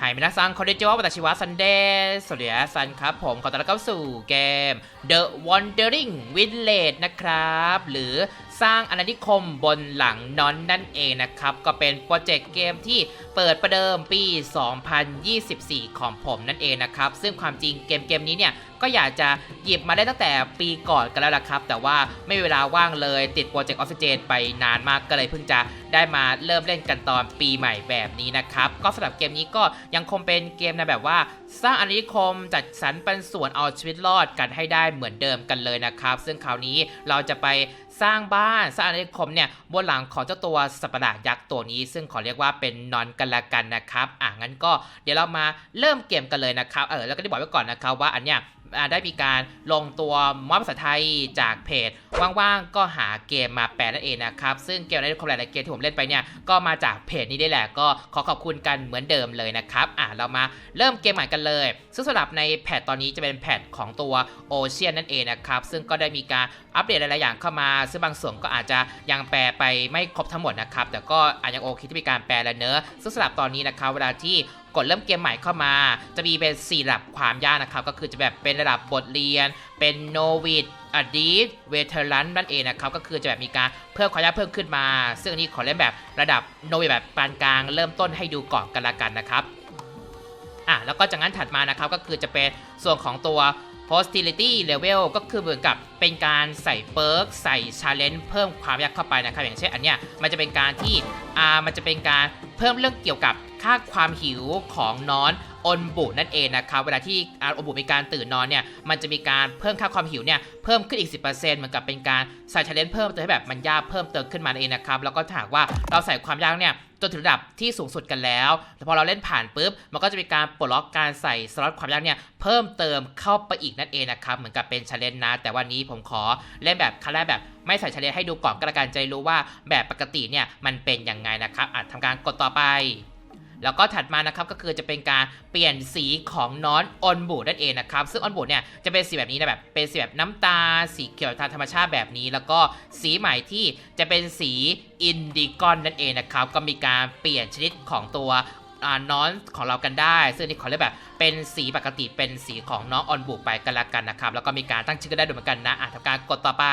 ไฮมินาซังคอนเดจิวะวัตชิวะซันเดย์สวัสดีซันครับ ผมขอต้อนรับเข้าสู่เกม The Wandering Village นะครับ หรือ สร้างอาณานิคมบนหลังนอนนั่นเองนะครับ ก็เป็นโปรเจกต์เกมที่เปิดประเดิมปี 2024 ของผมนั่นเองนะครับ ซึ่งความจริงเกมเกมนี้เนี่ยก็อยากจะหยิบมาได้ตั้งแต่ปีก่อนกันแล้วล่ะครับ แต่ว่าไม่มีเวลาว่างเลยติดโปรเจกต์ออกซิเจนไปนานมากก็เลยเพิ่งจะได้มาเริ่มเล่นกันตอนปีใหม่แบบนี้นะครับ ก็สำหรับเกมนี้ก็ยังคงเป็นเกมในแบบว่า สร้างอาณานิคมจัดสรรปันส่วนเอาชีวิตรอดกันให้ได้เหมือนเดิมกันเลยนะครับ ซึ่งคราวนี้เราจะไป สร้างบ้านสร้างอาณานิคมเนี่ยบนหลังของเจ้าตัวสัตว์ประหลาดยักษ์ตัวนี้ ซึ่งขอเรียกว่าเป็นนอนกันละกันนะครับอะงั้นก็เดี๋ยวเรามาเริ่มเกมกันเลยนะครับเออแล้วก็ได้บอกไว้ก่อนนะครับว่าอันเนี้ย ได้มีการลงตัวมอบภาษาไทยจากเพจ ว่างๆ ก็หาเกมมาแปลนั่นเองนะครับ ซึ่งเกมในคอมหลายๆเกมที่ผมเล่นไปเนี่ย ก็มาจากเพจนี้ได้แหละ ก็ขอขอบคุณกันเหมือนเดิมเลยนะครับ อ่าเรามาเริ่มเกมใหม่กันเลย ซึ่งสำหรับในแพทตอนนี้จะเป็นแพทของตัวโอเชียนนั่นเองนะครับ ซึ่งก็ได้มีการอัปเดตหลายๆอย่างเข้ามา ซึ่งบางส่วนก็อาจจะยังแปลไปไม่ครบทั้งหมดนะครับ แต่ก็อาจยังโอเคที่มีการแปลแล้วเนอะซึ่งสำหรับตอนนี้นะครับเวลาที่ ดเริ่มเกมใหม่เข้ามา จะมีเป็น4ระดับความยากนะครับ ก็คือจะแบบเป็นระดับบทเรียน เป็นโนวิดอดีตเวเทอรันนั่นเองนะครับ ก็คือจะแบบมีการเพิ่มความยากเพิ่มขึ้นมา ซึ่งอันนี้ขอเล่นแบบระดับโนวิดแบบปานกลาง เริ่มต้นให้ดูก่อนกันละกันนะครับอะแล้วก็จากนั้นถัดมานะครับก็คือจะเป็นส่วนของตัว hostility level ก็คือเหมือนกับเป็นการใส่เปิร์กใส่ challenge เพิ่มความยากเข้าไปนะครับ อย่างเช่นอันเนี้ยมันจะเป็นการที่อ่ามันจะเป็นการเพิ่มเรื่องเกี่ยวกับค่าความหิวของนอนอนบุนั่นเองนะครับเวลาที่อนบุมีการตื่นนอนเนี่ยมันจะมีการเพิ่มค่าความหิวเนี่ยเพิ่มขึ้นอีก 10%เหมือนกับเป็นการใส่ challenge เพิ่มเติมให้แบบมันยากเพิ่มเติมขึ้นมาเองนะครับแล้วก็ถ้าหากว่าเราใส่ความยากเนี่ย จนถึงระดับที่สูงสุดกันแล้วแล้วพอเราเล่นผ่านปุ๊บ มันก็จะมีการปลดล็อกการใส่สล็อตความยากเนี่ยเพิ่มเติมเข้าไปอีกนั่นเองนะครับ เหมือนกับเป็นชาเลนจ์นะ แต่วันนี้ผมขอเล่นแบบคันแรกแบบไม่ใส่ชาเลนจ์ให้ดูก่อนก็แล้วกันจะได้รู้ว่าแบบปกติเนี่ยมันเป็นยังไงนะครับอาจทำการกดต่อไป แล้วก็ถัดมานะครับก็คือจะเป็นการเปลี่ยนสีของน้อนออนบูดนั่นเองนะครับซึ่งออนบูดเนี่ยจะเป็นสีแบบนี้นะแบบเป็นสีแบบน้ำตาสีเขียวทางธรรมชาติแบบนี้ แล้วก็สีใหม่ที่จะเป็นสีอินดิกอนนั่นเองนะครับก็มีการเปลี่ยนชนิดของตัวอน้อนของเรากันได้ ซึ่งอันนี่ขอเรียกแบบเป็นสีปกติเป็นสีของน้องออนบูดไปกันละกันนะครับแล้วก็มีการตั้งชื่อกันได้ด้วยเหมือนกันนะอะทำการกดต่อไป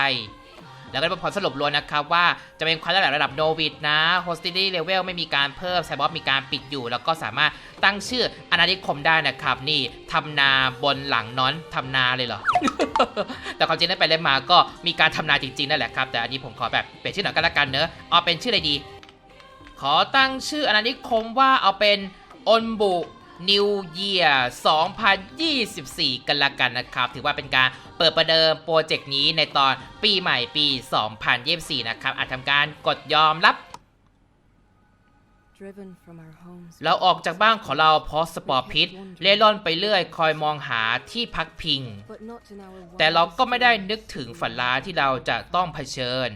แล้วก็เป็นผลสรุปรวมนะครับว่าจะเป็นความยากระดับโนวิดนะ hostility level ไม่มีการเพิ่มไซบอสมีการปิดอยู่ แล้วก็สามารถตั้งชื่ออาณานิคมได้นะครับนี่ทำนาบนหลังน้อนทำนาเลยเหรอ แต่ความจริงนั้นไปเล่นมาก็มีการทำนาจริงๆนั่นแหละครับ แต่อันนี้ผมขอแบบเปลี่ยนชื่อหน่อยก็แล้วกันเนอะเอาเป็นชื่ออะไรดี ขอตั้งชื่ออาณานิคมว่าเอาเป็นอนบุ New Year 2024 กันละกันนะครับ ถือว่าเป็นการ เปิดประเดิมโปรเจกต์นี้ในตอนปีใหม่ปี 2024 นะครับ อาจทำการกดยอมรับ driven from our homes. เราออกจากบ้านของเราเพราะสปอร์พิษเล่ร่อนไปเรื่อยคอยมองหาที่พักพิง But not in our แต่เราก็ wildest ไม่ได้ dreams. นึกถึงฝันร้ายที่เราจะต้องเผชิญ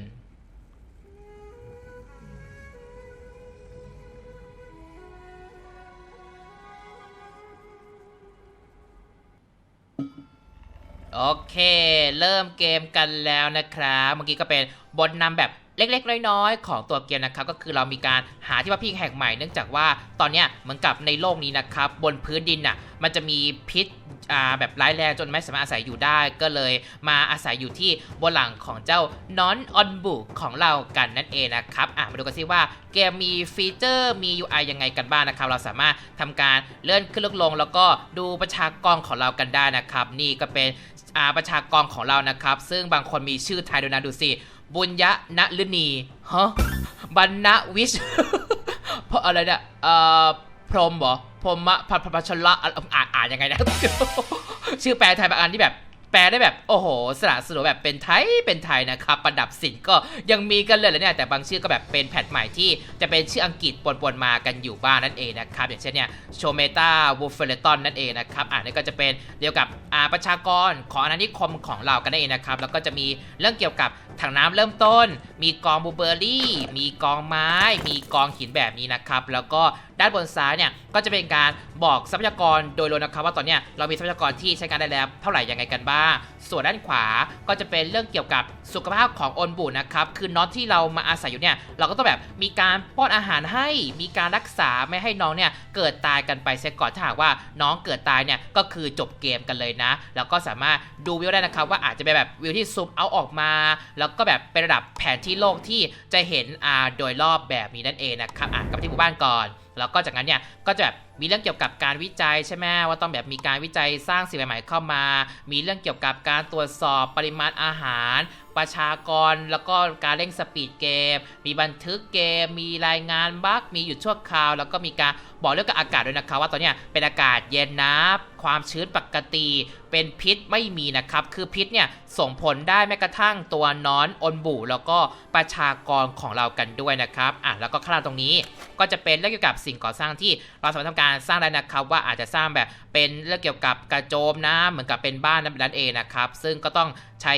โอเค เริ่มเกมกันแล้วนะครับเมื่อกี้ก็เป็นบทนำแบบเล็กๆ น้อยๆ ของตัวเกมนะครับก็คือเรามีการหาที่พักพิงแห่งใหม่เนื่องจากว่าตอนเนี้ยเหมือนกับในโลกนี้นะครับบนพื้นดินน่ะมันจะมีพิษอ่าแบบร้ายแรงจนไม่สามารถอาศัยอยู่ได้ ก็เลยมาอาศัยอยู่ที่บนหลังของเจ้านอนออนบุของเรากันนั่นเองนะครับอะมาดูกันซิว่าเกมมีฟีเจอร์มี UI ยังไงกันบ้างนะครับ เราสามารถทำการเลื่อนขึ้นลง แล้วก็ดูประชากรของเรากันได้นะครับ นี่ก็เป็น ประชากรของเรานะครับ ซึ่งบางคนมีชื่อไทยด้วยนะดูสิบุญยะณลนีฮะบรรณวิชเพราะอะไรเนี่ยเอ่อพรหมเหรอพรหมะพัพพัชละอ่านอ่านอ่านยังไงนะ ชื่อแปลไทยบางอันที่แบบ แปลได้แบบโอ้โหสละสลวยแบบเป็นไทยเป็นไทยนะครับประดับสินก็ยังมีกันเลยแหละเนี่ยแต่บางชื่อก็แบบเป็นแพทใหม่ที่จะเป็นชื่ออังกฤษปนๆมากันอยู่บ้างนั่นเองนะครับอย่างเช่นเนี่ยโชเมตาวูเฟเลตอนนั่นเองนะครับอ่านี่ก็จะเป็นเดียวกับอาประชากรของอาณานิคมของเรากันนั่นเองนะครับแล้วก็จะมีเรื่องเกี่ยวกับ ถังน้ำเริ่มต้น มีกองบูเบอร์รี่ มีกองไม้ มีกองหินแบบนี้นะครับ แล้วก็ด้านบนซ้ายเนี่ยก็จะเป็นการบอกทรัพยากรโดยรวมนะครับว่าตอนเนี้ยเรามีทรัพยากรที่ใช้การได้แล้วเท่าไหร่ยังไงกันบ้างบ้าง ส่วนด้านขวาก็จะเป็นเรื่องเกี่ยวกับสุขภาพของอนบุนะครับ คือน้องที่เรามาอาศัยอยู่เนี่ยเราก็ต้องแบบมีการป้อนอาหารให้ มีการรักษาไม่ให้น้องเนี่ยเกิดตายกันไปเสียก่อนถ้าหากว่าน้องเกิดตายเนี่ยก็คือจบเกมกันเลยนะ แล้วก็สามารถดูวิวได้นะครับว่าอาจจะเป็นแบบวิวที่ซูมเอาออกมา แล้วก็แบบเป็นระดับแผนที่โลกที่จะเห็นอ่าโดยรอบแบบนี้นั่นเองนะครับอะกลับไปที่หมู่บ้านก่อน แล้วก็จากนั้นเนี่ยก็จะแบบมีเรื่องเกี่ยวกับการวิจัยใช่ไหมว่าต้องแบบมีการวิจัยสร้างสิ่งใหม่ๆเข้ามา มีเรื่องเกี่ยวกับการตรวจสอบปริมาณอาหาร ประชากรแล้วก็การเร่งสปีดเกม มีบันทึกเกม มีรายงานบั๊กมีหยุดชั่วคราว แล้วก็มีการบอกเรื่องกับอากาศด้วยนะคะว่าตอนนี้เป็นอากาศเย็นนะ ความชื้นปกติ เป็นพิษไม่มีนะครับ คือพิษเนี่ยส่งผลได้แม้กระทั่งตัวนอนอนบุแล้วก็ประชากรของเรากันด้วยนะครับอะแล้วก็ข้างล่างตรงนี้ก็จะเป็นเรื่องเกี่ยวกับสิ่งก่อสร้างที่เราสามารถทำการสร้างได้นะครับ ว่าอาจจะสร้างแบบเป็นเรื่องเกี่ยวกับกระโจมนะเหมือนกับเป็นบ้านนั่นเองนะครับ ซึ่งก็ต้อง ใช้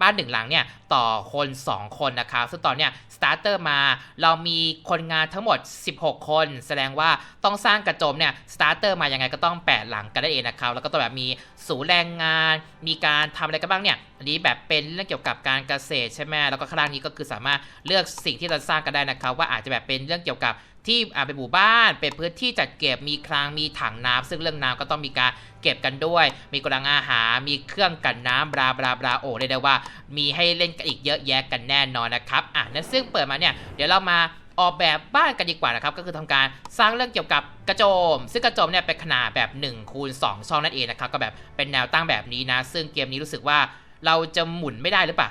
บ้านหนึ่งหลังเนี่ยต่อคน 2 คนนะครับซึ่งตอนเนี้ยสตาร์เตอร์มาเรามีคนงานทั้งหมด 16 คน แสดงว่าต้องสร้างกระโจมเนี่ยสตาร์เตอร์มายังไงก็ต้อง 8 หลังกันนั่นเองนะครับ แล้วก็ต้องแบบมีศูนย์แรงงาน มีการทำอะไรกันบ้างเนี่ยอันนี้แบบเป็นเรื่องเกี่ยวกับการเกษตรใช่ไหมแล้วก็ข้างล่างนี้ก็คือสามารถเลือกสิ่งที่เราสร้างกันได้นะครับ ว่าอาจจะแบบเป็นเรื่องเกี่ยวกับ ที่อ่าเป็นหมู่บ้าน เป็นพื้นที่จัดเก็บมีคลังมีถังน้ำซึ่งเรื่องน้ำก็ต้องมีการเก็บกันด้วย มีกระดังอาหารมีเครื่องกันน้ำบลาบลาบลาโอ้เรียกได้ว่า มีให้เล่นกันอีกเยอะแยะกันแน่นอนนะครับอะนั่นซึ่งเปิดมาเนี่ยเดี๋ยวเรามาออกแบบบ้านกันดีกว่านะครับก็คือทำการสร้างเรื่องเกี่ยวกับกระโจม ซึ่งกระโจมเนี่ยเป็นขนาดแบบ1คูณ2ช่องนั่นเองนะครับก็แบบเป็นแนวตั้งแบบนี้นะ ซึ่งเกมนี้รู้สึกว่าเราจะหมุนไม่ได้หรือเปล่า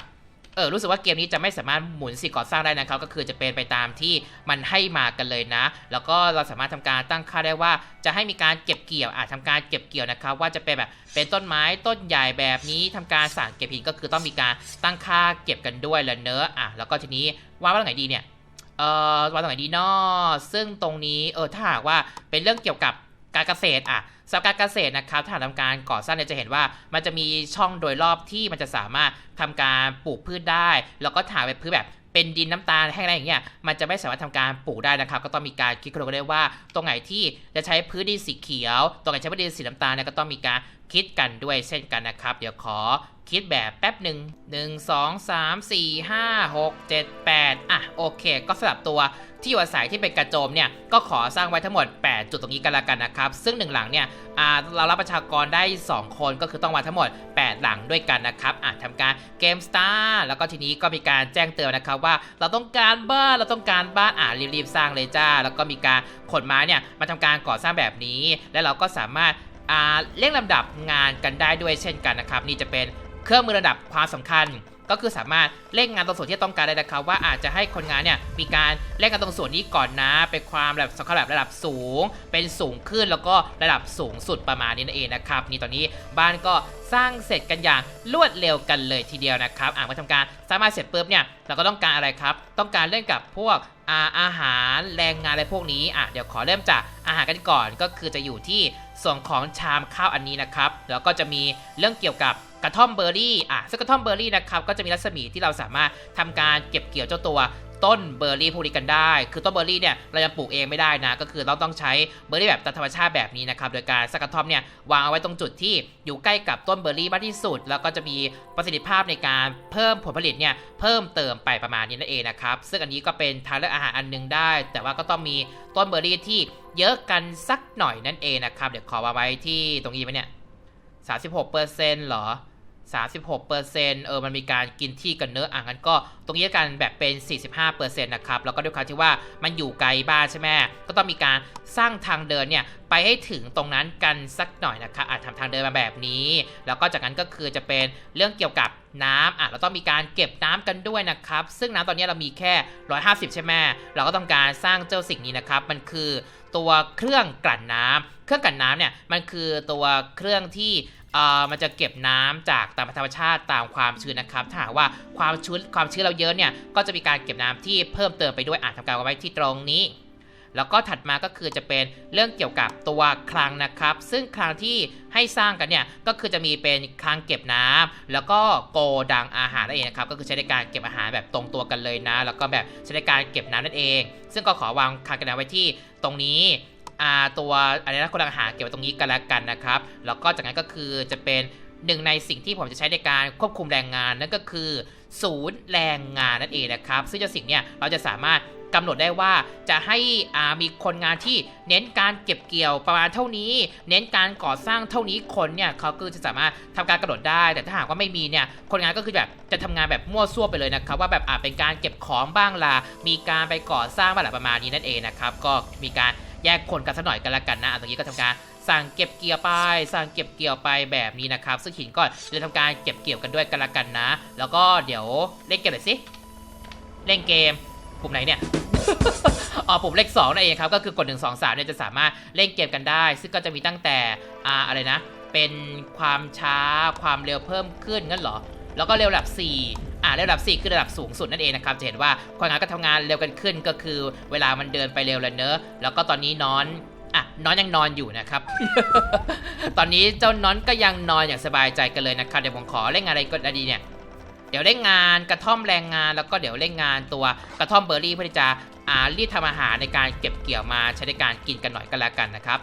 เออรู้สึกว่าเกมนี้จะไม่สามารถหมุนสิ่งก่อสร้างได้นะครับก็คือจะเป็นไปตามที่มันให้มากันเลยนะ แล้วก็เราสามารถทำการตั้งค่าได้ว่า จะให้มีการเก็บเกี่ยวอาจทำการเก็บเกี่ยวนะครับ ว่าจะเป็นแบบเป็นต้นไม้ต้นใหญ่แบบนี้ทำการสั่งเก็บหินก็คือต้องมีการตั้งค่าเก็บกันด้วยละเนอะอะแล้วก็ทีนี้ว่าว่าตรงไหนดีเนี่ยเอ่อว่างตรงไหนดีเนอซึ่งตรงนี้เออถ้าหากว่าเป็นเรื่องเกี่ยวกับการเกษตรอะ สำหรับการเกษตรนะครับถ้าหากทำการก่อสร้างเนี่ยจะเห็นว่ามันจะมีช่องโดยรอบที่มันจะสามารถทำการปลูกพืชได้ แล้วก็ถางเป็นพืชแบบเป็นดินน้ำตาลแห้งอะไรอย่างเงี้ยมันจะไม่สามารถทำการปลูกได้นะครับ ก็ต้องมีการคิดคำนวณกันได้ว่าตรงไหนที่จะใช้พื้นดินสีเขียว ตรงไหนใช้พื้นดินสีน้ำตาลเนี่ยก็ต้องมีการ คิดกันด้วยเช่นกันนะครับ เดี๋ยวขอคิดแบบแป๊บหนึ่งหนึ่งสองสามสี่ห้าหกเจ็ดแปดอะ โอเค ก็สลับตัวที่อยู่อาศัยที่เป็นกระโจมเนี่ย ก็ขอสร้างไว้ทั้งหมด 8 จุดตรงนี้กันละกันนะครับ ซึ่งหนึ่งหลังเนี่ยเรารับประชากรได้ 2 คนก็คือต้องวางทั้งหมด 8 หลังด้วยกันนะครับอะทำการเกมสตาร์แล้วก็ทีนี้ก็มีการแจ้งเตือนนะครับว่าเราต้องการบ้านเราต้องการบ้านอะรีบๆสร้างเลยจ้า แล้วก็มีการขนไม้เนี่ยมาทำการก่อสร้างแบบนี้ แล้วเราก็สามารถ เร่งลำดับงานกันได้ด้วยเช่นกันนะครับ นี่จะเป็นเครื่องมือระดับความสำคัญ ก็คือสามารถเร่งงานตรงส่วนที่ต้องการได้นะครับ ว่าอาจจะให้คนงานเนี่ยมีการเร่งงานตรงส่วนนี้ก่อนนะ เป็นความแบบสำคัญแบบระดับสูง เป็นสูงขึ้นแล้วก็ระดับสูงสุดประมาณนี้นั่นเองนะครับนี่ตอนนี้บ้านก็สร้างเสร็จกันอย่างรวดเร็วกันเลยทีเดียวนะครับอ่ามาทำการสร้างบ้าเสร็จปุ๊บเนี่ยเราก็ต้องการอะไรครับ ต้องการเล่นกับพวก อาอาหารแรงงานอะไรพวกนี้อะเดี๋ยวขอเริ่มจากอาหารกันก่อนก็คือจะอยู่ที่ส่วนของชามข้าวอันนี้นะครับ แล้วก็จะมีเรื่องเกี่ยวกับกระท่อมเบอร์รี่อะซึ่งกระท่อมเบอร์รี่นะครับก็จะมีรัศมีที่เราสามารถทำการเก็บเกี่ยวเจ้าตัว ต้นเบอร์รี่พวกนี้กันได้ คือต้นเบอร์รี่เนี่ยเรายังปลูกเองไม่ได้นะ ก็คือเราต้องใช้เบอร์รี่แบบธรรมชาติแบบนี้นะครับ โดยการสกกระท่อมเนี่ยวางเอาไว้ตรงจุดที่อยู่ใกล้กับต้นเบอร์รี่มากที่สุด แล้วก็จะมีประสิทธิภาพในการเพิ่มผลผลิตเนี่ยเพิ่มเติมไปประมาณนี้นั่นเองนะครับ ซึ่งอันนี้ก็เป็นทางเลือกอาหารอันหนึงได้ แต่ว่าก็ต้องมีต้นเบอร์รี่ที่เยอะกันสักหน่อยนั่นเองนะครับ เดี๋ยวขอวางไว้ที่ตรงนี้ไหมเนี่ย36เปอร์เซ็นต์หรอ 36เปอร์เซ็นต์เออมันมีการกินที่กันเนื้ออะงั้นก็ตรงนี้กันแบบเป็น 45เปอร์เซ็นต์นะครับแล้วก็ด้วยความที่ว่ามันอยู่ไกลบ้านใช่ไหมก็ต้องมีการ สร้างทางเดินเนี่ยไปให้ถึงตรงนั้นกันสักหน่อยนะครับอาจทำทางเดินมาแบบนี้ แล้วก็จากนั้นก็คือจะเป็นเรื่องเกี่ยวกับน้ำอะเราต้องมีการเก็บน้ำกันด้วยนะครับ ซึ่งน้ำตอนนี้เรามีแค่ 150 ใช่ไหมเราก็ต้องการสร้างเจ้าสิ่งนี้นะครับ มันคือตัวเครื่องกลั่นน้ำเครื่องกลั่นน้ำเนี่ยมันคือตัวเครื่องที่เอ่อมันจะเก็บน้ำจากตามธรรมชาติตามความชื้นนะครับ ถ้าหากว่าความชื้นความชื้นเราเยอะเนี่ยก็จะมีการเก็บน้ำที่เพิ่มเติมไปด้วยอาจทำการไว้ที่ตรงนี้ แล้วก็ถัดมาก็คือจะเป็นเรื่องเกี่ยวกับตัวคลังนะครับ ซึ่งคลังที่ให้สร้างกันเนี่ยก็คือจะมีเป็นคลังเก็บน้ำแล้วก็โกดังอาหารนั่นเองนะครับก็คือใช้ในการเก็บอาหารแบบตรงตัวกันเลยนะ แล้วก็แบบใช้ในการเก็บน้ำนั่นเอง ซึ่งก็ขอวางคลังเก็บน้ำไว้ที่ตรงนี้อ่าตัวอะไรนะคนอาหารเก็บไว้ตรงนี้กันแล้วกันนะครับแล้วก็จากนั้นก็คือจะเป็นหนึ่งในสิ่งที่ผมจะใช้ในการควบคุมแรงงานนั่นก็คือ ศูนย์แรงงานนั่นเองนะครับ ซึ่งเจ้าสิ่งเนี่ยเราจะสามารถกำหนดได้ว่าจะให้อ่ามีคนงานที่เน้นการเก็บเกี่ยวประมาณเท่านี้ เน้นการก่อสร้างเท่านี้คนเนี่ยเขาก็จะสามารถทำการกำหนดได้ แต่ถ้าหากว่าไม่มีเนี่ยคนงานก็คือแบบจะทำงานแบบมั่วซั่วไปเลยนะครับ ว่าแบบอาจเป็นการเก็บของบ้างล่ะมีการไปก่อสร้างบ้างล่ะประมาณนี้นั่นเองนะครับก็มีการแยกคนกันสักหน่อยกันละกันนะอะตรงนี้ก็ทำการ สั่งเก็บเกี่ยวไป สั่งเก็บเกี่ยวไปแบบนี้นะครับ ซึ่งหินก็จะทำการเก็บเกี่ยวกันด้วยกันละกันนะ แล้วก็เดี๋ยวเล่นเกมหน่อยสิเล่นเกมปุ่มไหนเนี่ยอ๋อปุ่มเลข2นั่นเองครับ ก็คือกด 1 2 3เนี่ยจะสามารถเล่นเกมกันได้ ซึ่งก็จะมีตั้งแต่อ่าอะไรนะ เป็นความช้าความเร็วเพิ่มขึ้นงั้นเหรอ แล้วก็เร็วระดับ4อ่าเร็วระดับ 4 คือระดับสูงสุดนั่นเองนะครับ จะเห็นว่าคนงานก็ทำงานเร็วกันขึ้นก็คือ เวลามันเดินไปเร็วแล้วเนอะ แล้วก็ตอนนี้นอน อะนอนยังนอนอยู่นะครับ ตอนนี้เจ้านอนก็ยังนอนอย่างสบายใจกันเลยนะครับ เดี๋ยวผมขอเล่นงานอะไรก็ดีเนี่ย เดี๋ยวเล่นงานกระท่อมแรงงานแล้วก็เดี๋ยวเล่นงานตัวกระท่อมเบอร์รี่เพื่อที่จะอ่ารีดทำอาหารในการเก็บเกี่ยวมาใช้ในการกินกันหน่อยก็แล้วกันนะครับ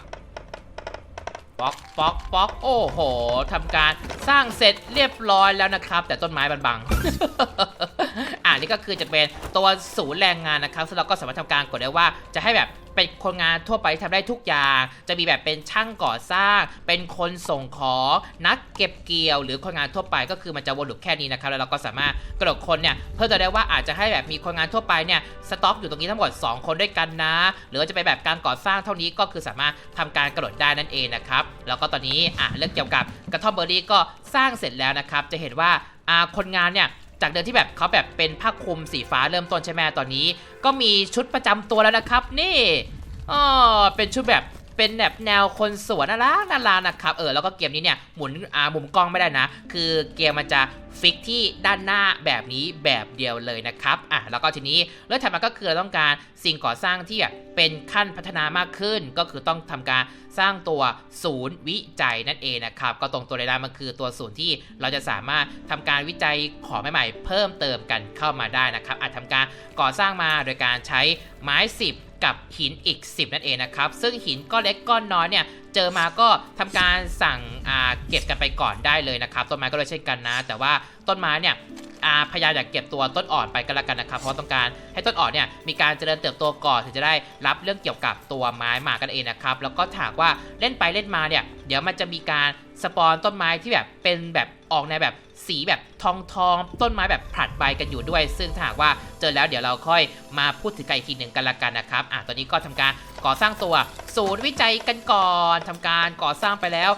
ป๊อกป๊อกป๊อกโอ้โหทำการสร้างเสร็จเรียบร้อยแล้วนะครับ แต่ต้นไม้บันบัง นี่ก็คือจะเป็นตัวศูนย์แรงงานนะครับซึ่งเราก็สามารถทำการกดได้ว่าจะให้แบบเป็นคนงานทั่วไปที่ทำได้ทุกอย่าง จะมีแบบเป็นช่างก่อสร้าง เป็นคนส่งของนักเก็บเกี่ยว หรือคนงานทั่วไปก็คือมันจะวนลูปแค่นี้นะครับแล้วเราก็สามารถกระโดดคนเนี่ยเพิ่มเติมได้ว่าอาจจะให้แบบมีคนงานทั่วไปเนี่ยสต็อกอยู่ตรงนี้ทั้งหมด 2 คนด้วยกันนะ หรือว่าจะเป็นแบบการก่อสร้างเท่านี้ก็คือสามารถทำการกระโดดได้นั่นเองนะครับแล้วก็ตอนนี้อะเรื่องเกี่ยวกับกระท่อมเบอร์รี่ก็สร้างเสร็จแล้วนะครับจะเห็นว่าอ่าคนงานเนี่ย จากเดิมที่แบบเขาแบบเป็นผ้าคลุมสีฟ้าเริ่มต้นใช่ไหมตอนนี้ ก็มีชุดประจำตัวแล้วนะครับ นี่อ๋อเป็นชุดแบบ เป็นแบบแนวคนสวนน่ารักน่ารักนะครับ เออแล้วก็เกมนี้เนี่ยหมุนอ่ามุมกล้องไม่ได้นะ คือเกมมันจะฟิกที่ด้านหน้าแบบนี้แบบเดียวเลยนะครับอะแล้วก็ทีนี้เรื่องถัดมาก็คือเราต้องการสิ่งก่อสร้างที่แบบเป็นขั้นพัฒนามากขึ้น ก็คือต้องทำการสร้างตัวศูนย์วิจัยนั่นเองนะครับ ก็ตรงตัวเลยนะมันคือตัวศูนย์ที่เราจะสามารถทำการวิจัยของใหม่ๆเพิ่มเติมกันเข้ามาได้นะครับอาจทำการก่อสร้างมาโดยการใช้ไม้ 10 กับหินอีก 10 นั่นเองนะครับ ซึ่งหินก้อนเล็กก้อนน้อยเนี่ยเจอมาก็ทำการสั่งอ่าเก็บกันไปก่อนได้เลยนะครับ ต้นไม้ก็เลยเช่นกันนะ แต่ว่าต้นไม้เนี่ยอาพยายามอยากเก็บตัวต้นอ่อนไปก็แล้วกันนะครับ เพราะต้องการให้ต้นอ่อนเนี่ยมีการเจริญเติบโตก่อนถึงจะได้รับเรื่องเกี่ยวกับตัวไม้มากันเองนะครับ แล้วก็ถากว่าเล่นไปเล่นมาเนี่ยเดี๋ยวมันจะมีการสปอนต้นไม้ที่แบบเป็นแบบ ออกในแบบสีแบบทองทองๆต้นไม้แบบผลัดใบกันอยู่ด้วย ซึ่งถ้าหากว่าเจอแล้วเดี๋ยวเราค่อยมาพูดถึงกันอีกทีหนึ่งกันละกันนะครับอะตอนนี้ก็ทำการก่อสร้างตัวศูนย์วิจัยกันก่อนทำการก่อสร้างไปแล้ว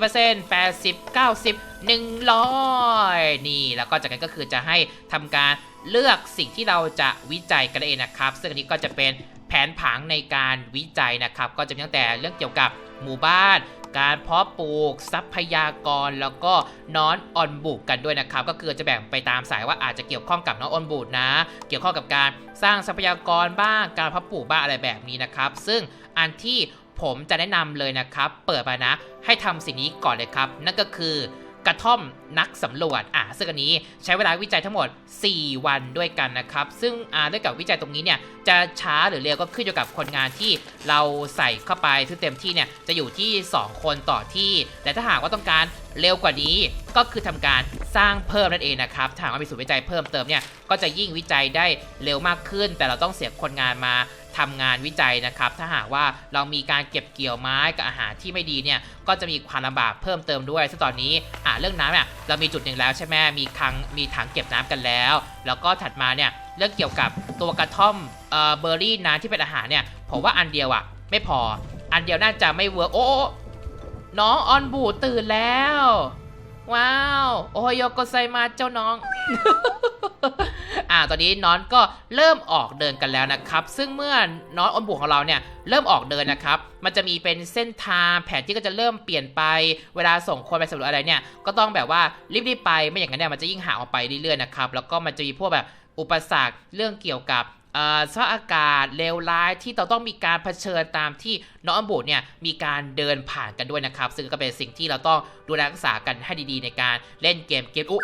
70% 80 90 100 นี่แล้วก็จากนั้นก็คือจะให้ทำการเลือกสิ่งที่เราจะวิจัยกันเองนะครับ ซึ่งอันนี้ก็จะเป็นแผนผังในการวิจัยนะครับ ก็จะมีตั้งแต่เรื่องเกี่ยวกับหมู่บ้าน การเพาะปลูกทรัพยากรแล้วก็นอนออนบุกกันด้วยนะครับ ก็คือจะแบ่งไปตามสายว่าอาจจะเกี่ยวข้องกับนอนออนบุกนะ เกี่ยวข้องกับการสร้างทรัพยากรบ้างการเพาะปลูกบ้างอะไรแบบนี้นะครับ ซึ่งอันที่ผมจะแนะนำเลยนะครับ เปิดมานะ ให้ทำสิ่งนี้ก่อนเลยครับ นั่นก็คือ กระท่อมนักสำรวจอะซึ่งอันนี้ใช้เวลาวิจัยทั้งหมด 4 วันด้วยกันนะครับ ซึ่งอ่าด้วยกับวิจัยตรงนี้เนี่ยจะช้าหรือเร็วก็ขึ้นอยู่กับคนงานที่เราใส่เข้าไปที่เต็มที่เนี่ยจะอยู่ที่ 2 คนต่อที่ แต่ถ้าหากว่าต้องการเร็วกว่านี้ก็คือทำการสร้างเพิ่มนั่นเองนะครับถ้าหากว่ามีศูนย์วิจัยเพิ่มเติมเนี่ยก็จะยิ่งวิจัยได้เร็วมากขึ้น แต่เราต้องเสียคนงานมา ทำงานวิจัยนะครับ ถ้าหากว่าเรามีการเก็บเกี่ยวไม้กับอาหารที่ไม่ดีเนี่ยก็จะมีความลำบากเพิ่มเติมด้วยซึ่งตอนนี้อ่าเรื่องน้ำเนี่ยเรามีจุดหนึ่งแล้วใช่ไหมมีคังมีถังเก็บน้ำกันแล้ว แล้วก็ถัดมาเนี่ยเรื่องเกี่ยวกับตัวกระท่อมเอ่อเบอร์รี่น้ำที่เป็นอาหารเนี่ยผมว่าอันเดียวอะไม่พออันเดียวน่าจะไม่เวิร์กโอ้น้องออนบูตื่นแล้ว ว้าว โอฮโยโกไซมาเจ้าน้อง อ่าตอนนี้น้องก็เริ่มออกเดินกันแล้วนะครับ ซึ่งเมื่อน้องออนบุกของเราเนี่ยเริ่มออกเดินนะครับ มันจะมีเป็นเส้นทางแผนที่ก็จะเริ่มเปลี่ยนไป เวลาส่งคนไปสำรวจอะไรเนี่ยก็ต้องแบบว่ารีบๆไปไม่อย่างนั้นเนี่ยมันจะยิ่งห่างออกไปเรื่อยๆนะครับแล้วก็มันจะมีพวกแบบอุปสรรคเรื่องเกี่ยวกับสภาพอากาศเลวร้ายที่เราต้องมีการเผชิญตามที่น้องอัมบูดเนี่ยมีการเดินผ่านกันด้วยนะครับ ซึ่งก็เป็นสิ่งที่เราต้องดูแลรักษากันให้ดีๆ ในการเล่นเกมเกมอุ๊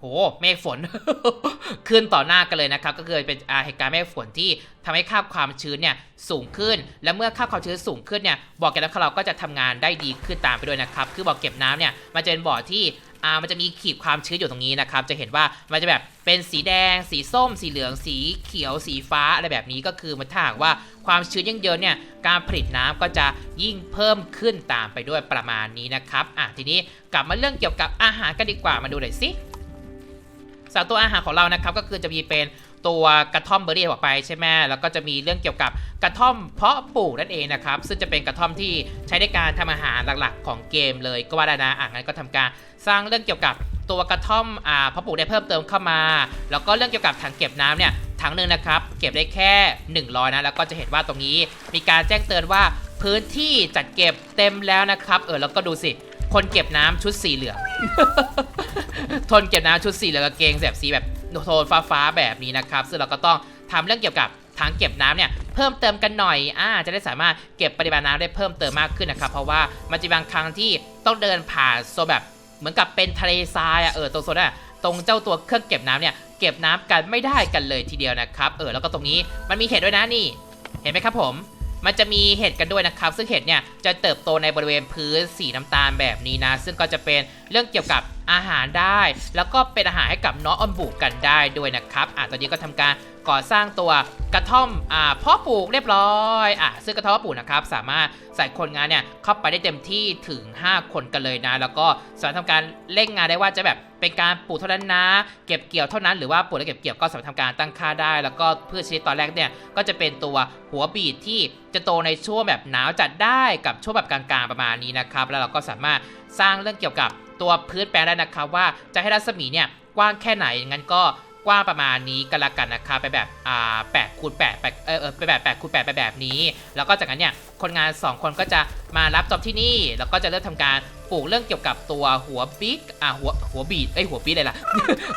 โหเมฆฝนขึ้นต่อหน้ากันเลยนะครับ ก็คือเป็นเหตุการณ์เมฆฝนที่ทำให้ค่าความชื้นเนี่ยสูงขึ้น และเมื่อค่าความชื้นสูงขึ้นเนี่ยบ่อเก็บน้ำของเราก็จะทำงานได้ดีขึ้นตามไปด้วยนะครับ คือบ่อเก็บน้ำเนี่ยมันจะเป็นบ่อที่อ่ามันจะมีขีดความชื้นอยู่ตรงนี้นะครับ จะเห็นว่ามันจะแบบเป็นสีแดง สีส้ม สีเหลือง สีเขียว สีฟ้าอะไรแบบนี้ก็คือมันถ้าหากว่าความชื้นยิ่งเยอะเนี่ย การผลิตน้ำก็จะยิ่งเพิ่มขึ้นตามไปด้วยประมาณนี้นะครับ อะทีนี้กลับมาเรื่องเกี่ยวกับอาหารกันดีกว่ามาดูหน่อยสิ สำหรับตัวอาหารของเรานะครับก็คือจะมีเป็นตัวกระท่อมเบอร์รี่ออกไปใช่ไหมแล้วก็จะมีเรื่องเกี่ยวกับกระท่อมเพาะปลูกนั่นเองนะครับ ซึ่งจะเป็นกระท่อมที่ใช้ในการทำอาหารหลักๆ ของเกมเลยก็ว่าได้นะอะงั้นก็ทำการสร้างเรื่องเกี่ยวกับตัวกระท่อมอ่าเพาะปลูกได้เพิ่มเติมเข้ามา แล้วก็เรื่องเกี่ยวกับถังเก็บน้ำเนี่ยถังหนึ่งนะครับเก็บได้แค่ 100นะแล้วก็จะเห็นว่าตรงนี้ มีการแจ้งเตือนว่าพื้นที่จัดเก็บเต็มแล้วนะครับ เออแล้วก็ดูสิ คนเก็บน้ำชุดสีเหลือง ทนเก็บน้ำชุดสีเหลืองกางเกงแบบสีแบบโทนฟ้าๆแบบนี้นะครับ ซึ่งเราก็ต้องทำเรื่องเกี่ยวกับถังเก็บน้ำเนี่ยเพิ่มเติมกันหน่อยอ่าจะได้สามารถเก็บปริมาณน้ำได้เพิ่มเติมมากขึ้นนะครับ เพราะว่ามันจะบางครั้งที่ต้องเดินผ่านโซแบบเหมือนกับเป็นทะเลทรายอะเออตรงโซนนั้นอะตรงเจ้าตัวเครื่องเก็บน้ำเนี่ยเก็บน้ำกันไม่ได้กันเลยทีเดียวนะครับ เออแล้วก็ตรงนี้มันมีเห็ดด้วยนะนี่ เห็นไหมครับผม มันจะมีเห็ดกันด้วยนะครับ ซึ่งเห็ดเนี่ยจะเติบโตในบริเวณพื้นสีน้ำตาลแบบนี้นะ ซึ่งก็จะเป็นเรื่องเกี่ยวกับอาหารได้ แล้วก็เป็นอาหารให้กับน้องออนบุกกันได้ด้วยนะครับอะตอนนี้ก็ทำการ ก่อสร้างตัวกระท่อมอ่าเพาะปลูกเรียบร้อยอะซึ่งกระท่อมพาปลูกนะครับสามารถใส่คนงานเนี่ยเข้าไปได้เต็มที่ถึง 5 คนกันเลยนะ แล้วก็สามารถทำการเร่งงานได้ว่าจะแบบเป็นการปลูกเท่านั้นนะ เก็บเกี่ยวเท่านั้นหรือว่าปลูกและเก็บเกี่ยวก็สามารถทำการตั้งค่าได้ แล้วก็พืชชนิดตอนแรกเนี่ยก็จะเป็นตัวหัวบีดที่จะโตในช่วงแบบหนาวจัดได้กับช่วงแบบกลางๆประมาณนี้นะครับแล้วเราก็สามารถสร้างเรื่องเกี่ยวกับตัวพื้นแปลงได้นะครับว่าจะให้รัศมีเนี่ยกว้างแค่ไหนงั้นก็ กว้างประมาณนี้ก็แล้วกันนะครับไปแบบอ่าแปดคูณแปดไปเออเออไปแบบแปดคูณแปดไปแบบนี้ แล้วก็จากนั้นเนี่ยคนงาน 2 คนก็จะมารับจอบที่นี่ แล้วก็จะเริ่มทำการปลูกเรื่องเกี่ยวกับตัวหัวบิ๊กอ่าหัวหัวบีดเอ้ยหัวบีดเลยล่ะ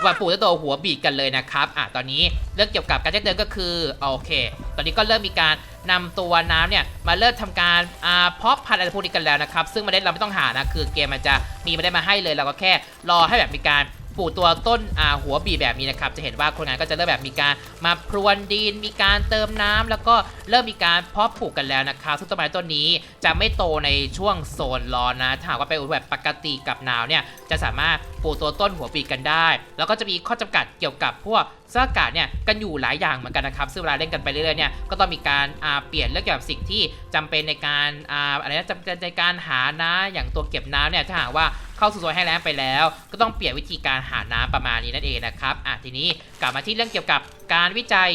ว่าปลูกตัวหัวบีดกันเลยนะครับอะตอนนี้เรื่องเกี่ยวกับการแจ้งเตือนก็คือโอเค ตอนนี้ก็เริ่มมีการนำตัวน้ำเนี่ยมาเริ่มทำการอ่าเพาะพันธุ์อะไรพวกนี้กันแล้วนะครับ ซึ่งเมาได้เราไม่ต้องหานะคือเกมมันจะมีมาได้มาให้เลยเราก็แค่รอให้แบบมีการ ปลูกตัวต้นหัวบีแบบนี้นะครับ จะเห็นว่าคนงานก็จะเริ่มแบบมีการมาพรวนดิน มีการเติมน้ำแล้วก็เริ่มมีการเพาะปลูกกันแล้วนะครับซึ่งต้นไม้ต้นนี้จะไม่โตในช่วงโซนร้อนนะถ้าหากว่าไปอุแบบปกติกับหนาวเนี่ยจะสามารถปลูกตัวต้นหัวปีกันได้ แล้วก็จะมีข้อจำกัดเกี่ยวกับพวกสภาพอากาศเนี่ยกันอยู่หลายอย่างเหมือนกันนะครับซึ่งเวลาเล่นกันไปเรื่อยๆเนี่ยก็ต้องมีการเปลี่ยนเรื่องเกี่ยวกับสิ่งที่จำเป็นในการอะไรนะจำเป็นในการหาน้ำอย่างตัวเก็บน้ำเนี่ยถ้าหากว่า เข้าสู่โซนให้แล้งไปแล้ว ก็ต้องเปลี่ยนวิธีการหาน้ำประมาณนี้นั่นเองนะครับอะทีนี้กลับมาที่เรื่องเกี่ยวกับการวิจัย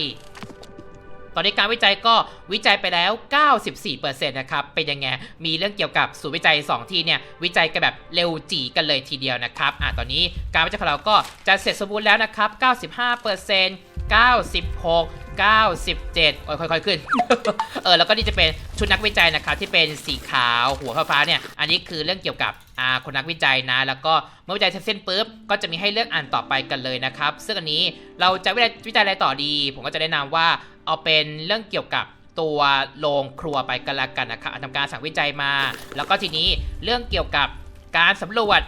ตอนนี้การวิจัยก็วิจัยไปแล้ว 94%นะครับ เป็นยังไง มีเรื่องเกี่ยวกับศูนย์วิจัย 2 ที่เนี่ย วิจัยกันแบบเร็วจีกันเลยทีเดียวนะครับ อะ ตอนนี้การวิจัยของเราก็จะเสร็จสมบูรณ์แล้วนะครับ 95% 96 97โอ้ยค่อยๆขึ้น เออแล้วก็นี่จะเป็นชุดนักวิจัยนะครับที่เป็นสีขาวหัวฟ้าเนี่ย อันนี้คือเรื่องเกี่ยวกับอ่าคนนักวิจัยนะ แล้วก็เมื่อวิจัยเสร็จสิ้นปุ๊บก็จะมีให้เลือกอ่านต่อไปกันเลยนะครับ ซึ่งอันนี้เราจะวิจัยวิจัยอะไรต่อดี ผมก็จะแนะนำว่าเอาเป็นเรื่องเกี่ยวกับตัวโรงครัวไปกันละกันนะครับอะทำการสั่งวิจัยมา แล้วก็ทีนี้เรื่องเกี่ยวกับการสำรวจ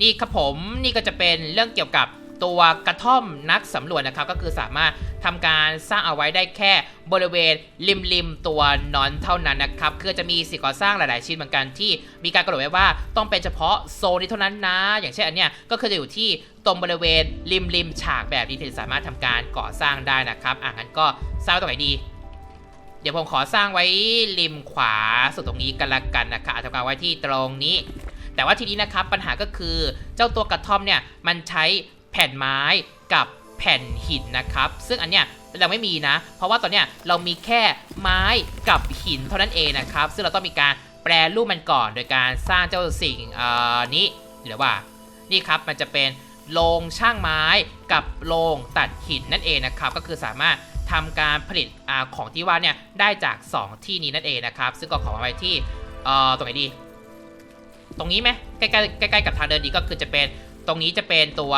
นี่ครับผมนี่ก็จะเป็นเรื่องเกี่ยวกับ ตัวกระท่อมนักสำรวจนะครับก็คือสามารถทำการสร้างเอาไว้ได้แค่บริเวณริมริมตัวนอนเท่านั้นนะครับคือจะมีสิ่งก่อสร้างหลาย ๆ ชิ้นเหมือนกันที่มีการกำหนดไว้ว่าต้องเป็นเฉพาะโซนนี้เท่านั้นนะ อย่างเช่นอันเนี้ยก็คือจะอยู่ที่ตรงบริเวณริมริมฉากแบบนี้ถึงสามารถทำการก่อสร้างได้นะครับอะงั้นก็สร้างตรงไหนดี เดี๋ยวผมขอสร้างไว้ริมขวาสุดตรงนี้กันละกันนะครับทำการไว้ที่ตรงนี้แต่ว่าทีนี้นะครับปัญหาก็คือเจ้าตัวกระท่อมเนี่ยมันใช้ แผ่นไม้กับแผ่นหินนะครับ ซึ่งอันเนี้ยเราไม่มีนะ เพราะว่าตอนเนี้ยเรามีแค่ไม้กับหินเท่านั้นเองนะครับ ซึ่งเราต้องมีการแปรรูปมันก่อน โดยการสร้างเจ้าสิ่งอ่อนี้หรือว่า นี่ครับมันจะเป็นโรงช่างไม้กับโรงตัดหินนั่นเองนะครับ ก็คือสามารถทำการผลิตอของที่ว่าเนี่ยได้จาก 2 ที่นี้นั่นเองนะครับ ซึ่งก็ขอไว้ที่ตรงไหนดี ตรงนี้ไหมใกล้ๆใกล้ๆกับทางเดินดีก็คือจะเป็น ตรงนี้จะเป็นตัว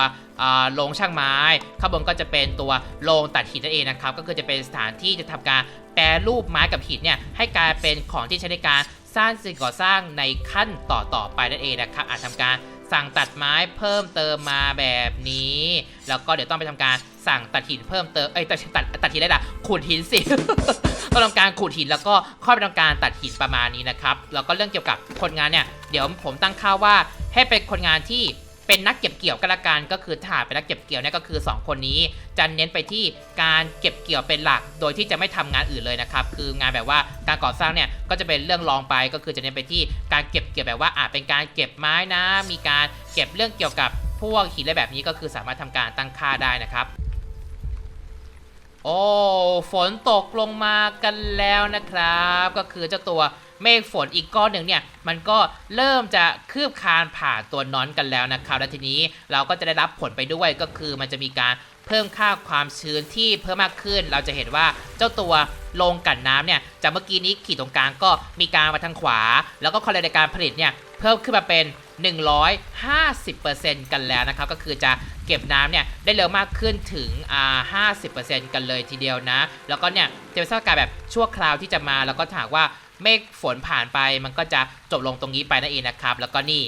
โรงช่างไม้ข้างบนก็จะเป็นตัวโรงตัดหินนั่นเองนะครับ ก็คือจะเป็นสถานที่จะทำการแปรรูปไม้กับหินเนี่ยให้กลายเป็นของที่ใช้ในการสร้างสิ่งก่อสร้างในขั้นต่อๆไปนั่นเองนะครับอาจทำการสั่งตัดไม้เพิ่มเติมมาแบบนี้ แล้วก็เดี๋ยวต้องไปทำการสั่งตัดหินเพิ่มเติมเอ้ยตัดตัดตัดหินได้ละขูดหินสิต้องทำการขูดหินแล้วก็ค่อยไปทำการตัดหินประมาณนี้นะครับแล้วก็เรื่องเกี่ยวกับคนงานเนี่ยเดี๋ยวผมตั้งค่าว่าให้เป็นคนงานที่ เป็นนักเก็บเกี่ยวกันละกันก็คือถ้าเป็นนักเก็บเกี่ยวเนี่ยก็คือ 2 คนนี้จะเน้นไปที่การเก็บเกี่ยวเป็นหลัก โดยที่จะไม่ทำงานอื่นเลยนะครับคืองานแบบว่าการก่อสร้างเนี่ยก็จะเป็นเรื่องรองไปก็คือจะเน้นไปที่การเก็บเกี่ยวแบบว่าอาจเป็นการเก็บไม้นะ มีการเก็บเรื่องเกี่ยวกับพวกหินอะไรแบบนี้ก็คือสามารถทำการตั้งค่าได้นะครับโอ้ฝนตกลงมากันแล้วนะครับ ก็คือเจ้าตัว เมฆฝนอีกก้อนหนึ่งเนี่ยมันก็เริ่มจะคืบคลานผ่านตัวนอนกันแล้วนะครับและทีนี้เราก็จะได้รับผลไปด้วยก็คือมันจะมีการเพิ่มค่าความชื้นที่เพิ่มมากขึ้น เราจะเห็นว่าเจ้าตัวโรงกันน้ำเนี่ยจากเมื่อกี้นี้ขีดตรงกลางก็มีการมาทางขวา แล้วก็ความเร็วในการผลิตเนี่ยเพิ่มขึ้นมาเป็น 150%กันแล้วนะครับ ก็คือจะเก็บน้ำเนี่ยได้เร็วมากขึ้นถึงอ่า50%กันเลยทีเดียวนะ แล้วก็เนี่ยจะเป็นสถานการณ์แบบชั่วคราวที่จะมา แล้วก็ถากว่า เมฆฝนผ่านไปมันก็จะจบลงตรงนี้ไปนั่นเองนะครับ แล้วก็นี่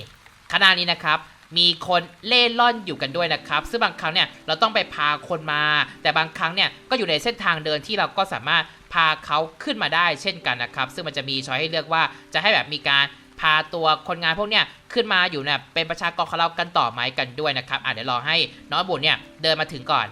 ขณะนี้นะครับมีคนเล่ร่อนอยู่กันด้วยนะครับ ซึ่งบางครั้งเนี่ยเราต้องไปพาคนมา แต่บางครั้งเนี่ยก็อยู่ในเส้นทางเดินที่เราก็สามารถพาเขาขึ้นมาได้เช่นกันนะครับ ซึ่งมันจะมีช้อยให้เลือกว่าจะให้แบบมีการพาตัวคนงานพวกเนี้ยขึ้นมาอยู่เนี่ยเป็นประชากรของเรากันต่อไหมกันด้วยนะครับอะเดี๋ยวรอให้น้องบุญเนี่ยเดินมาถึงก่อน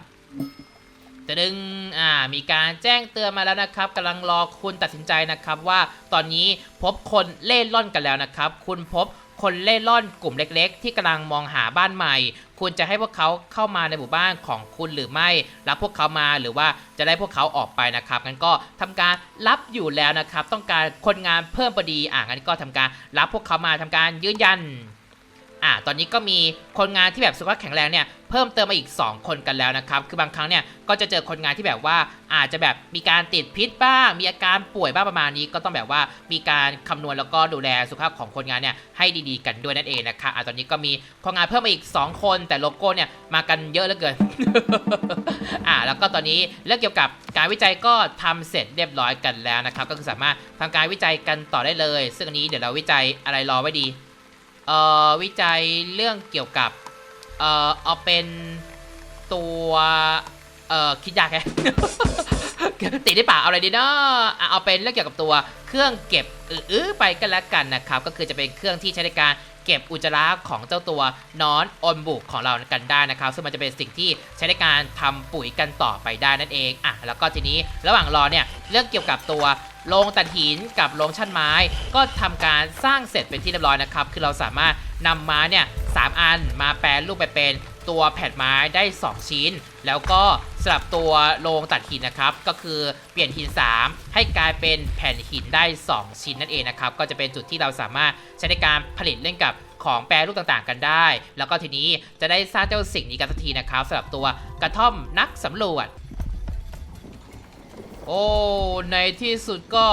จะดึงอ่า มีการแจ้งเตือนมาแล้วนะครับกำลังรอคุณตัดสินใจนะครับว่าตอนนี้พบคนเล่ร่อนกันแล้วนะครับ คุณพบคนเล่ร่อนกลุ่มเล็ก ๆ ที่กำลังมองหาบ้านใหม่ คุณจะให้พวกเขาเข้ามาในหมู่บ้านของคุณหรือไม่ รับพวกเขามาหรือว่าจะได้พวกเขาออกไปนะครับงั้นก็ทำการรับอยู่แล้วนะครับ ต้องการคนงานเพิ่มพอดีอ่างั้นก็ทำการรับพวกเขามาทำการยืนยันอ่าตอนนี้ก็มีคนงานที่แบบสุขภาพแข็งแรงเนี่ย พิ่มเติมมาอีก 2 คนกันแล้วนะครับ คือบางครั้งเนี่ยก็จะเจอคนงานที่แบบว่าอาจจะแบบมีการติดพิษบ้าง มีอาการป่วยบ้างประมาณนี้ ก็ต้องแบบว่ามีการคำนวณแล้วก็ดูแลสุขภาพของคนงานเนี่ยให้ดีๆ กันด้วยนั่นเองนะคะอ่าตอนนี้ก็มีคนงานเพิ่มมาอีก 2 คน แต่โลโก้เนี่ยมากันเยอะเหลือเกิน อ่าแล้วก็ตอนนี้เรื่องเกี่ยวกับการวิจัยก็ทำเสร็จเรียบร้อยกันแล้วนะครับ ก็คือสามารถทำการวิจัยกันต่อได้เลย ซึ่งอันนี้เดี๋ยวเราวิจัยอะไรรอไว้ดี เอ่อวิจัยเรื่องเกี่ยวกับ เอ่อเอาเป็นตัวเอ่อคิดยากแฮะติดได้ป่ะเอาอะไรดีเนาะเอาเป็นเรื่องเกี่ยวกับตัวเครื่องเก็บอื้อไปกันแล้วกันนะครับ ก็คือจะเป็นเครื่องที่ใช้ในการเก็บอุจจาระของเจ้าตัวนอนอนบุกของเรากันได้นะครับ ซึ่งมันจะเป็นสิ่งที่ใช้ในการทำปุ๋ยกันต่อไปได้นั่นเองอะแล้วก็ทีนี้ระหว่างรอเนี่ยเรื่องเกี่ยวกับตัวโรงตัดหินกับโรงชั่นไม้ ก็ทำการสร้างเสร็จเป็นที่เรียบร้อยนะครับ คือเราสามารถนำไม้เนี่ย สามอันมาแปลรูปไปเป็นตัวแผ่นไม้ได้ 2 ชิ้น แล้วก็สลับตัวโรงตัดหินนะครับ ก็คือเปลี่ยนหิน 3 ให้กลายเป็นแผ่นหินได้ 2 ชิ้นนั่นเองนะครับ ก็จะเป็นจุดที่เราสามารถใช้ในการผลิตเล่นกับของแปรรูปต่างๆ กันได้ แล้วก็ทีนี้จะได้สร้างเจ้าสิ่งนี้กันสักทีนะครับสำหรับตัวกระท่อมนักสำรวจ โอ้ในที่สุดก็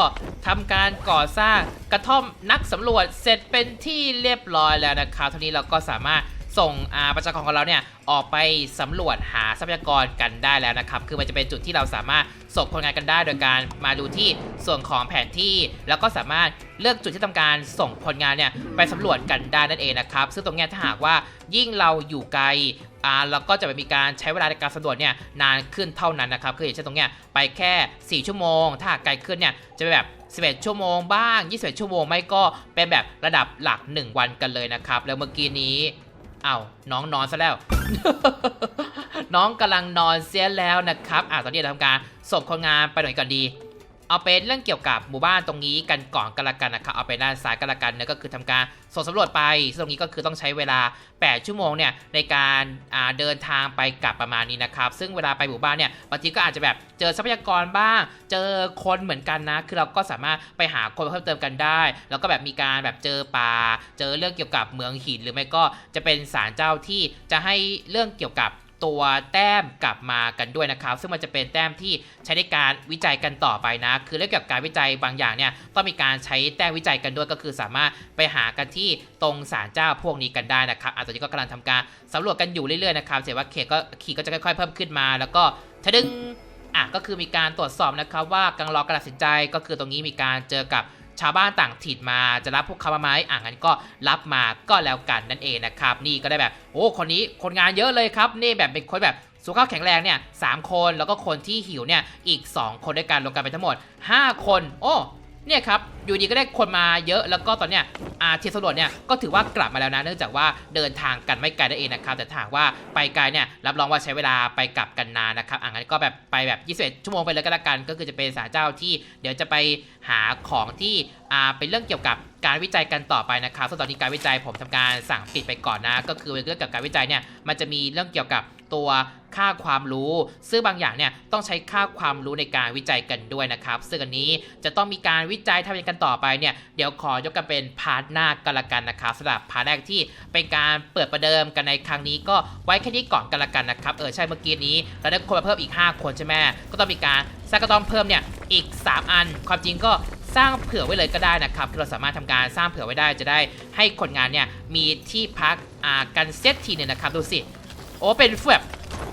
ทำการก่อสร้างกระท่อมนักสำรวจเสร็จเป็นที่เรียบร้อยแล้วนะครับทีนี้เราก็สามารถ ส่งอาประชากรของเราเนี่ยออกไปสำรวจหาทรัพยากรกันได้แล้วนะครับ คือมันจะเป็นจุดที่เราสามารถส่งคนงานกันได้ โดยการมาดูที่ส่วนของแผนที่ แล้วก็สามารถเลือกจุดที่ทำการส่งคนงานเนี่ยไปสำรวจกันได้นั่นเองนะครับ ซึ่งตรงนี้ถ้าหากว่ายิ่งเราอยู่ไกลอ่าเราก็จะไปมีการใช้เวลาในการสำรวจเนี่ยนานขึ้นเท่านั้นนะครับคืออย่างเช่นตรงเนี้ยไปแค่ 4 ชั่วโมง ถ้าไกลขึ้นเนี่ยจะเป็นแบบ11 ชั่วโมงบ้าง 21 ชั่วโมง ไม่ก็เป็นแบบระดับหลัก 1 วันกันเลยนะครับ แล้วเมื่อกี้นี้ อ้าวน้องนอนซะแล้ว น้องกำลังนอนเสียแล้วนะครับอ่าตอนนี้เราทำการส่งคนงานไปหน่อยก่อนดี เอาเป็นเรื่องเกี่ยวกับหมู่บ้านตรงนี้กันก่อนกันละกันนะครับเอาไปด้านซ้ายกันละกันเนี่ยก็คือทำการส่งสำรวจไปตรงนี้ก็คือต้องใช้เวลา 8 ชั่วโมงเนี่ยในการาเดินทางไปกลับประมาณนี้นะครับ ซึ่งเวลาไปหมู่บ้านเนี่ยบางทีก็อาจจะแบบเจอทรัพยากรบ้าง เจอคนเหมือนกันนะ คือเราก็สามารถไปหาคนเพิ่มเติมกันได้ แล้วก็แบบมีการแบบเจอป่า เจอเรื่องเกี่ยวกับเมืองหินหรือไม่ก็จะเป็นศาลเจ้าที่จะให้เรื่องเกี่ยวกับ ตัวแต้มกลับมากันด้วยนะครับ ซึ่งมันจะเป็นแต้มที่ใช้ในการวิจัยกันต่อไปนะ คือเรื่องเกี่ยวกับการวิจัยบางอย่างเนี่ยต้องมีการใช้แต้มวิจัยกันด้วยก็คือสามารถไปหากันที่ตรงศาลเจ้าพวกนี้กันได้นะครับอะตอนนี้ก็กำลังทำการสำรวจกันอยู่เรื่อยๆนะครับเสียว่าเขตก็ขีดก็จะค่อยๆเพิ่มขึ้นมา แล้วก็ทะดึงอะก็คือมีการตรวจสอบนะครับว่ากำลังรอการตัดสินใจก็คือตรงนี้มีการเจอกับ ชาวบ้านต่างถิ่นมาจะรับพวกเขามาไหมอ่างั้นก็รับมาก็แล้วกันนั่นเองนะครับ นี่ก็ได้แบบโอ้คนนี้คนงานเยอะเลยครับ นี่แบบเป็นคนแบบสุขภาพแข็งแรงเนี่ยสามคนแล้วก็คนที่หิวเนี่ยอีก 2 คนด้วยกันรวมกันเป็นทั้งหมด 5 คน โอ้ เนี่ยครับอยู่ดีก็ได้คนมาเยอะแล้วก็ตอนเนี้ยอาเทีมสำรวจเนี่ยก็ถือว่ากลับมาแล้วนะเนื่องจากว่าเดินทางกันไม่ไกลนั่นเองนะครับแต่ถ้ากว่าไปไกลเนี่ยรับรองว่าใช้เวลาไปกลับกันนานนะครับอะงั้นก็แบบไปแบบ21ชั่วโมงไปเลยก็แล้วกัน ก็คือจะเป็นสารเจ้าที่เดี๋ยวจะไปหาของที่อ่าเป็นเรื่องเกี่ยวกับการวิจัยกันต่อไปนะครับซึ่งตอนนี้การวิจัยผมทำการสั่งปิดไปก่อนนะ ก็คือเรื่องเกี่ยวกับการวิจัยเนี่ยมันจะมีเรื่องเกี่ยวกับตัว ค่าความรู้ ซึ่งบางอย่างเนี่ยต้องใช้ค่าความรู้ในการวิจัยกันด้วยนะครับ ซึ่งอันนี้จะต้องมีการวิจัยทำกันต่อไปเนี่ยเดี๋ยวขอยกกันเป็นพาร์ทหน้ากันละกันนะครับสำหรับพาร์ทแรกที่เป็นการเปิดประเดิมกันในครั้งนี้ก็ไว้แค่นี้ก่อนกันละกันนะครับเออใช่เมื่อกี้นี้เราได้คนมาเพิ่มอีก 5 คนใช่ไหมก็ต้องมีการสร้างกระต้อมเพิ่มเนี่ยอีก 3 อัน ความจริงก็สร้างเผื่อไว้เลยก็ได้นะครับคือเราสามารถทำการสร้างเผื่อไว้ได้จะได้ให้คนงานเนี่ยมีที่พักอ่ากันเซตทีเนี่ยนะครับดูสิ โอ้เป็นแบบ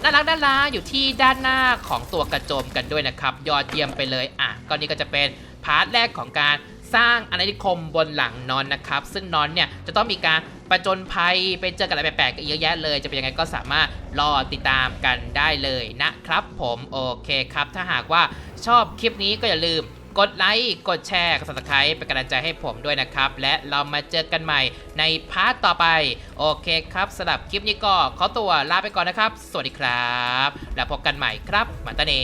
น่ารักน่ารักอยู่ที่ด้านหน้าของตัวกระโจมกันด้วยนะครับ ยอดเยี่ยมไปเลยอะก็นี่ก็จะเป็นพาร์ทแรกของการสร้างอาณานิคมบนหลังนอนนะครับ ซึ่งนอนเนี่ยจะต้องมีการประจนภัยไปเจอกับอะไรแปลกๆกันเยอะแยะเลย จะเป็นยังไงก็สามารถรอติดตามกันได้เลยนะครับ ผมโอเคครับ ถ้าหากว่าชอบคลิปนี้ก็อย่าลืม กดไลค์กดแชร์กด subscribe เป็นกำลังใจให้ผมด้วยนะครับ และเรามาเจอกันใหม่ในพาร์ทต่อไป โอเคครับสำหรับคลิปนี้ก็ขอตัวลาไปก่อนนะครับ สวัสดีครับ แล้วพบกันใหม่ครับมาตาเน